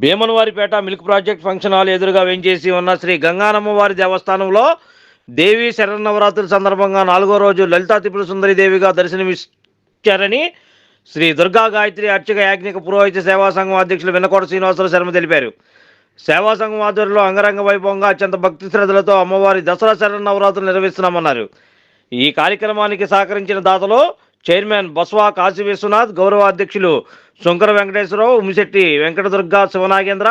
Bhimanavaripeta milk project function hall ఎదురుగా వెంచేసి ఉన్న శ్రీ గంగానమ్మవారి దేవస్థానంలో దేవీ శరన్నవరాత్రుల సందర్భంగా నాలుగో రోజు లలితా త్రిపుర సుందరి దేవిగా దర్శనమిచ్చారని శ్రీ దుర్గా గాయత్రి అర్చక యాజ్ఞిక పురోహిత సేవా సంఘం అధ్యక్షులు వెన్నకోట శ్రీనివాసరావు శర్మ తెలిపారు. సేవా సంఘం ఆధ్వర్యంలో అంగరంగ వైభవంగా అత్యంత భక్తి శ్రద్ధలతో అమ్మవారి దసరా శరన్నవరాత్రులు నిర్వహిస్తున్నామన్నారు. ఈ కార్యక్రమానికి సహకరించిన దాతలో చైర్మన్ బస్వా కాశీ విశ్వనాథ్ గౌరవ అధ్యక్షులు శంకర వెంకటేశ్వరరావు ఉమిశెట్టి వెంకటదుర్గ శివనాగేంద్ర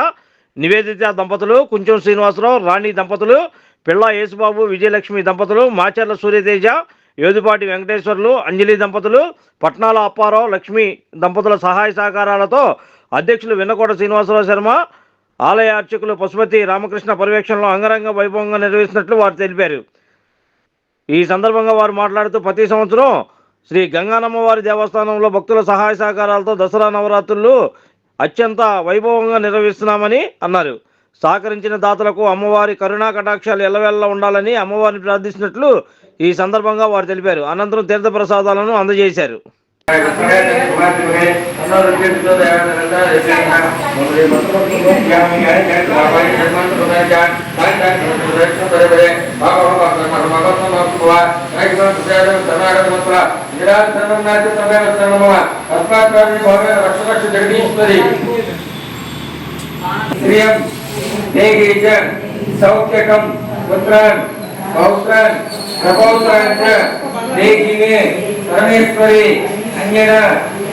నివేదిత దంపతులు కుంచం శ్రీనివాసరావు రాణి దంపతులు పిళ్ళ యేసుబాబు విజయలక్ష్మి దంపతులు మాచర్ల సూర్యతేజ యోధిపాటి వెంకటేశ్వర్లు అంజలి దంపతులు పట్నాల అప్పారావు లక్ష్మి దంపతుల సహాయ సహకారాలతో అధ్యక్షులు వెన్నకోట శ్రీనివాసరావు శర్మ ఆలయ అర్చకులు పశుపతి రామకృష్ణ పర్యవేక్షణలో అంగరంగ వైభవంగా నిర్వహిస్తున్నట్లు వారు తెలిపారు. ఈ సందర్భంగా వారు మాట్లాడుతూ ప్రతి సంవత్సరం శ్రీ గంగానమ్మ వారి దేవస్థానంలో భక్తుల సహాయ సహకారాలతో దసరా నవరాత్రులు అత్యంత వైభవంగా నిర్వహిస్తున్నామని అన్నారు. సహకరించిన దాతలకు అమ్మవారి కరుణా కటాక్షాలు ఎల్లవెల్ల ఉండాలని అమ్మవారిని ప్రార్థిస్తున్నట్లు ఈ సందర్భంగా వారు తెలిపారు. అనంతరం తీర్థ ప్రసాదాలను అందజేశారు. జగదీశ్వరి శ్రియం దేహీ సౌఖ్యకం పుత్రాన్ పౌత్రాన్ ప్రపౌత్రాన్ చ దేహి పరమేశ్వరి అన్యన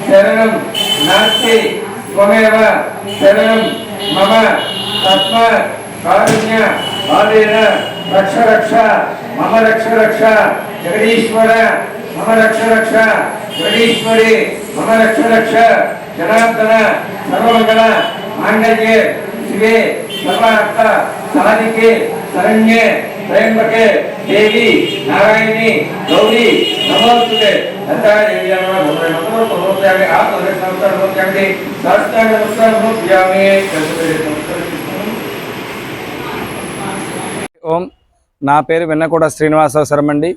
శరణం నాస్తి త్వమేవ శరణం మమ తస్మాత్ కారుణ్య బాలేన రక్ష రక్ష మమ రక్ష రక్ష జగదీశ్వర మమ రక్ష రక్ష జగదీశ్వరి మమ రక్ష రక్ష జనార్దన సర్వమంగళ మాంగళ్యే శివే సర్వార్థ సాధికే శరణ్యే త్రయంబకే దేవి నారాయణి గౌరీ నమోస్తుతే దంతాదేవి నమః భూమే నమః భూమే ఆత్మనే నమస్కారం. శాస్త్రాంగ నమస్కారం నమస్కారం ఓం. నా పేరు వెన్నకోట శ్రీనివాసరావు శర్మండి.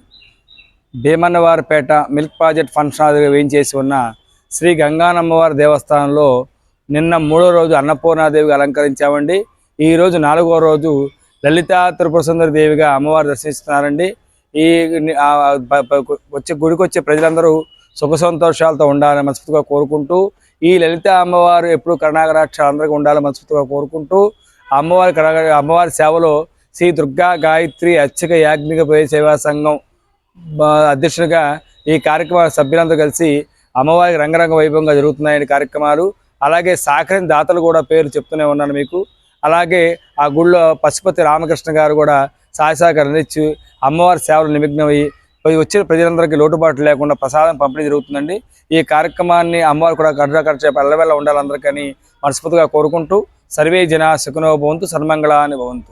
భీమన్నవారిపేట మిల్క్ ప్రాజెక్ట్ ఫంక్షన్ వేయించేసి ఉన్న శ్రీ గంగానమ్మవారి దేవస్థానంలో నిన్న మూడో రోజు అన్నపూర్ణాదేవిగా అలంకరించామండి. ఈ రోజు నాలుగో రోజు లలితా త్రిపురసుందరి దేవిగా అమ్మవారు దర్శిస్తున్నారండి. ఈ వచ్చే గుడికి వచ్చే ప్రజలందరూ సుఖ సంతోషాలతో ఉండాలని మనస్ఫూర్తిగా కోరుకుంటూ ఈ లలిత అమ్మవారు ఎప్పుడు కరుణాకరాక్ష అందరికీ ఉండాలని మనస్ఫూర్తిగా కోరుకుంటూ అమ్మవారి అమ్మవారి సేవలో శ్రీ దుర్గా గాయత్రి అర్చక యాజ్ఞిక సేవా సంఘం అధ్యక్షుడిగా ఈ కార్యక్రమ సభ్యులందరూ కలిసి అమ్మవారికి రంగరంగ వైభవంగా జరుగుతున్నాయని కార్యక్రమాలు అలాగే సహకరించిన దాతలు కూడా పేరు చెప్తూనే ఉన్నాను మీకు. అలాగే ఆ గుళ్ళో పశుపతి రామకృష్ణ గారు కూడా సహాయ సహకారం అమ్మవారి సేవలు నిమగ్నమై వచ్చిన ప్రజలందరికీ లోటుబాటు లేకుండా ప్రసాదం పంపిణీ జరుగుతుందండి. ఈ కార్యక్రమాన్ని అమ్మవారు కూడా చేప ఖర్చు ఉండాలందరికీ ఉండాలందరికని మనస్ఫూర్తిగా కోరుకుంటూ సర్వే జన సుఖనో భవంతు సన్మంగళ అని భవంతు.